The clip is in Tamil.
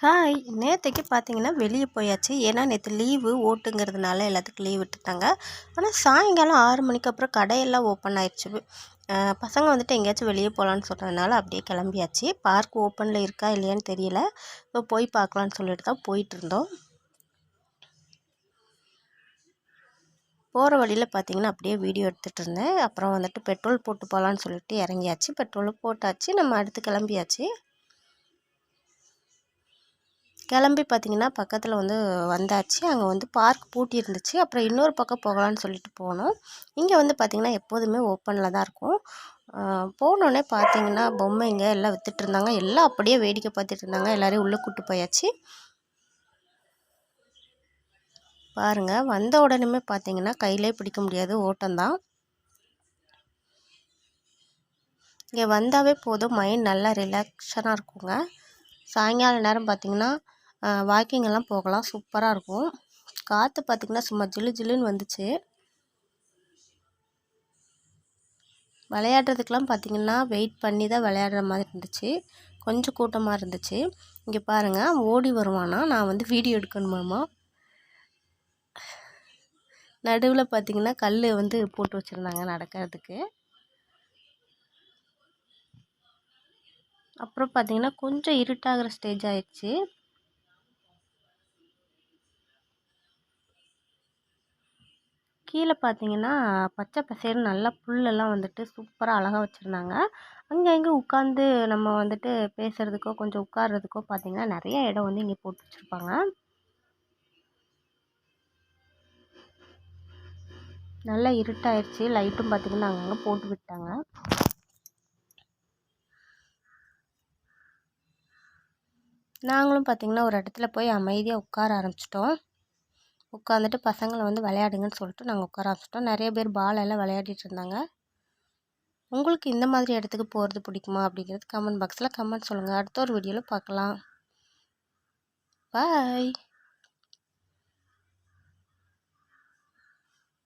ஹாய் நேற்றுக்கு பார்த்தீங்கன்னா வெளியே போயாச்சு. ஏன்னா நேற்று லீவு ஓட்டுங்கிறதுனால எல்லாத்துக்கும் லீவ் விட்டுட்டாங்க. ஆனால் சாயங்காலம் ஆறு மணிக்கு அப்புறம் கடையெல்லாம் ஓப்பன் ஆயிடுச்சு பசங்க வந்துட்டு எங்கேயாச்சும் வெளியே போகலான்னு சொல்கிறதுனால அப்படியே கிளம்பியாச்சு. பார்க் ஓப்பனில் இருக்கா இல்லையான்னு தெரியல. இப்போ போய் பார்க்கலான்னு சொல்லிட்டு தான் போயிட்டு இருந்தோம். போகிற வழியில் பார்த்தீங்கன்னா அப்படியே வீடியோ எடுத்துகிட்டு இருந்தேன். அப்புறம் வந்துட்டு பெட்ரோல் போட்டு போகலான்னு சொல்லிட்டு இறங்கியாச்சு. பெட்ரோலும் போட்டாச்சு. நம்ம அடுத்து கிளம்பியாச்சு. கிளம்பி பார்த்தீங்கன்னா பக்கத்தில் வந்து வந்தாச்சு. அங்கே வந்து பார்க் பூட்டி இருந்துச்சு. அப்புறம் இன்னொரு பக்கம் போகலான்னு சொல்லிட்டு போனோம். இங்கே வந்து பார்த்திங்கன்னா எப்போதுமே ஓப்பனில் தான் இருக்கும். போனோடனே பார்த்தீங்கன்னா பொம்மைங்க எல்லாம் விற்றுட்ருந்தாங்க இருந்தாங்க. எல்லாம் அப்படியே வேடிக்கை பார்த்துட்டு இருந்தாங்க. எல்லோரையும் உள்ளே கூட்டு போயாச்சு. பாருங்கள் வந்த உடனே பார்த்தீங்கன்னா கையிலே பிடிக்க முடியாது. ஓட்டம்தான் இங்கே வந்தாவே போதும். மைண்ட் நல்லா ரிலாக்ஷனாக இருக்குங்க. சாயங்கால நேரம் பார்த்தீங்கன்னா வாக்கிங் எல்லாம் போகலாம். சூப்பராக இருக்கும். காற்று பார்த்திங்கன்னா சும்மா ஜிலு ஜிலுன்னு வந்துச்சு. விளையாடுறதுக்கெலாம் பார்த்திங்கன்னா வெயிட் பண்ணி தான் விளையாடுற மாதிரி இருந்துச்சு. கொஞ்சம் கூட்டமாக இருந்துச்சு. இங்கே பாருங்கள் ஓடி வருவானா? நான் வந்து வீடியோ எடுக்கணுமாமா நடுவில் பார்த்திங்கன்னா கல் வந்து போட்டு வச்சுருந்தாங்க நடக்கிறதுக்கு. அப்புறம் பார்த்திங்கன்னா கொஞ்சம் இருட்டாகிற ஸ்டேஜ் ஆயிடுச்சு. கீழே பார்த்தீங்கன்னா பச்சை பசேல்னு நல்லா புல்லெல்லாம் வந்துட்டு சூப்பராக அழகாக வச்சுருந்தாங்க. அங்கே இங்கே உட்காந்து நம்ம வந்துட்டு பேசுகிறதுக்கோ கொஞ்சம் உட்கார்றதுக்கோ பார்த்தீங்கன்னா நிறைய இடம் வந்து இங்கே போட்டு வச்சுருப்பாங்க. நல்லா இருட்டாயிருச்சு. லைட்டும் பார்த்திங்கன்னா அங்கங்கே போட்டு விட்டாங்க. நாங்களும் பார்த்திங்கன்னா ஒரு இடத்துல போய் அமைதியாக உட்கார ஆரம்பிச்சிட்டோம். உட்காந்துட்டு பசங்களை வந்து விளையாடுங்கன்னு சொல்லிட்டு நாங்கள் உட்கார ஆரம்பிச்சிட்டோம் நிறைய பேர் பால் எல்லாம் விளையாடிட்டு இருந்தாங்க. உங்களுக்கு இந்த மாதிரி இடத்துக்கு போகிறது பிடிக்குமா அப்படிங்கிறது கமெண்ட் பாக்ஸில் கமெண்ட் சொல்லுங்கள் அடுத்த ஒரு வீடியோவில் பார்க்கலாம். பாய்